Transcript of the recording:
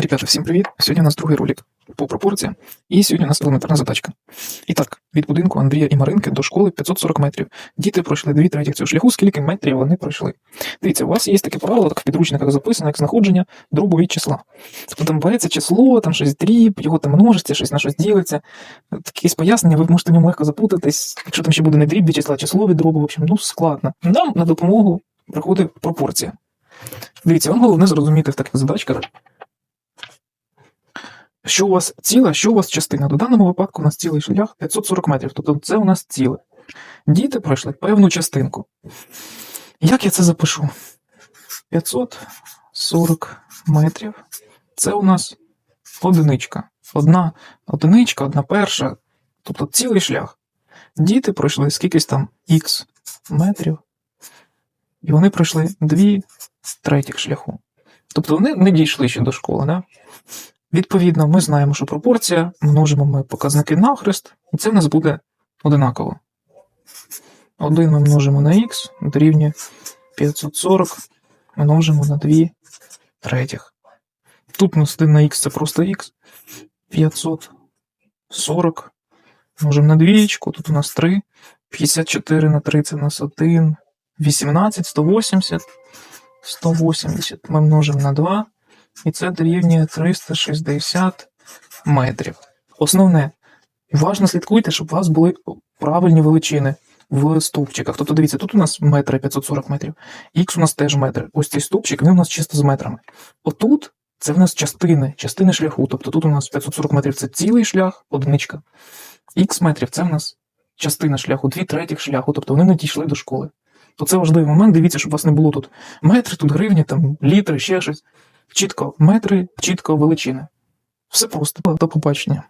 Ребята, всім привіт! Сьогодні у нас другий ролик по пропорціям, і сьогодні у нас елементарна задачка. І так, від будинку Андрія і Маринки до школи 540 метрів. Діти пройшли дві третіх цього шляху, скільки метрів вони пройшли. Дивіться, у вас є таке правило, так в підручниках записано, як знаходження дробу від числа. Тобто там береться число, там щось дріб, його там множиться, щось на щось ділиться. Якісь пояснення, ви можете в ньому легко запутатись. Якщо там ще буде не дріб від числа, число від дробу, в общем, ну складно. Нам на допомогу приходить пропорція. Дивіться, вам головне зрозуміти в таких задачках, що у вас ціле, що у вас частина. До даному випадку у нас цілий шлях 540 метрів, тобто це у нас ціле. Діти пройшли певну частинку. Як я це запишу? 540 метрів. Це у нас одиничка. Одна одиничка, одна перша, тобто цілий шлях. Діти пройшли скількись там х метрів, і вони пройшли дві третіх шляху. Тобто вони не дійшли ще до школи, да? Відповідно, ми знаємо, що пропорція, множимо ми показники навхрест, і це в нас буде одинаково. 1 ми множимо на х дорівнює 540 множимо на 2 третіх. Тут у нас 1 на х це просто х. 540 множимо на двієчку, тут у нас 3. 54 на 3 це у нас 1. 18, 180. 180 ми множимо на 2. І це дорівнює 360 метрів. Основне, уважно слідкуйте, щоб у вас були правильні величини в стовпчиках. Тобто, дивіться, тут у нас метри 540 метрів, х у нас теж метр. Ось цей стовпчик, він у нас чисто з метрами. Отут це в нас частини, частини шляху. Тобто тут у нас 540 метрів це цілий шлях, одиничка. Х метрів це в нас частина шляху, дві третіх шляху, тобто вони не дійшли до школи. То це важливий момент. Дивіться, щоб у вас не було тут метри, тут гривні, там літри, ще щось. Чітко метри, чітко величини. Все просто. До побачення.